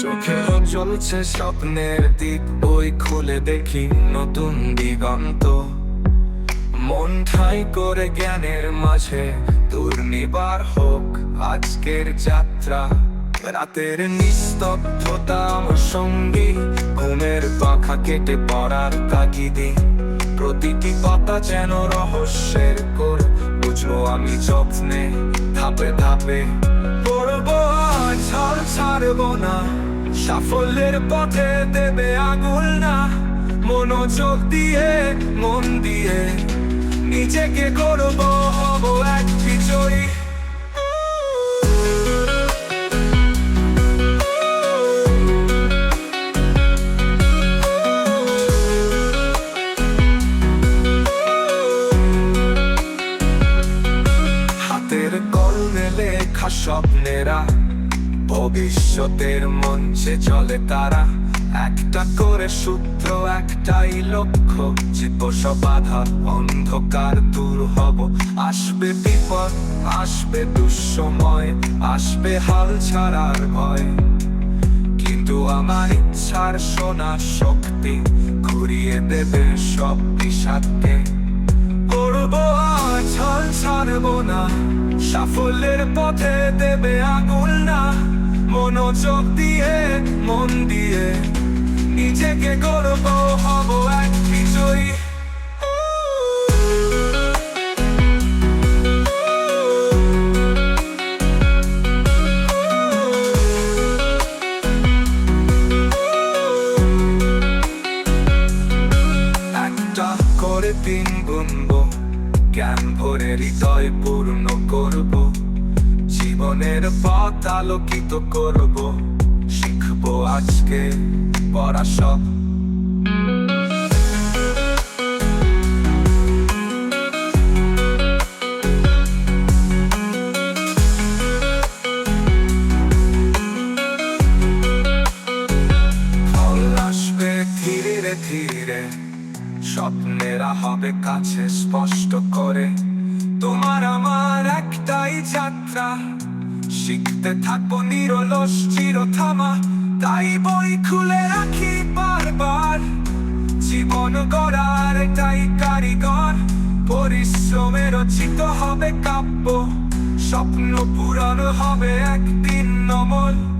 চোখে জ্বলছে স্বপ্নের দ্বীপ, বই খুলে দেখি নতুন দিগন্ত। মন ঠাই করে জ্ঞানের মাঝে দুর্নিবার হোক আজকের যাত্রা। রাতের নিস্তব্ধতা আমার সঙ্গী, ঘুমের পাখা কেটে পড়ার তাগিদি। প্রতিটি পাতা যেন রহস্যের কোর, বুঝব আমি যত্নে, ধাপে ধাপে পড়ব। হাল ছাড়বো না। সাফল্যের পথে দেবে আঙুল না। মনোযোগ দিয়ে, মন দিয়ে নিজেকে করব হব এক বিজয়ী হাতের কলমে লেখা স্বপ্নেরা ভবিষ্যতের মঞ্চে চলে তারা। একটা করে সূত্র, একটাই লক্ষ্য চিত্ত সব বাধা, অন্ধকার দূর হব। আসবে বিপদ, আসবে দুঃসময়, আসবে হাল ছাড়ার ভয়। কিন্তু আমার ইচ্ছার সোনা শক্তি, ঘুরিয়ে দেবে সব বিষাদকে। করব হাল ছাড়বো না। সাফল্যের পথে দেবে আঙুল না। মনোযোগ দিয়ে, মন দিয়ে নিজেকে করব হব এক দিন গুনবো। জ্ঞান ভরে হৃদয় পূর্ণ করব। জীবনের পথ আলোকিত করব। শিখব আজকে পড়া সব ধীরে ধীরে। স্বপ্নেরা হবে কাছে স্পষ্ট করে। তোমার আমার একটাই যাত্রা। শিখতে থাকব নিরলস চিরথামা। তাই বই খুলে রাখি বারবার। জীবন গড়ার এটাই কারিগর। পরিশ্রমে রচিত হবে কাব্য। স্বপ্ন পূরণ হবে একদিন নমল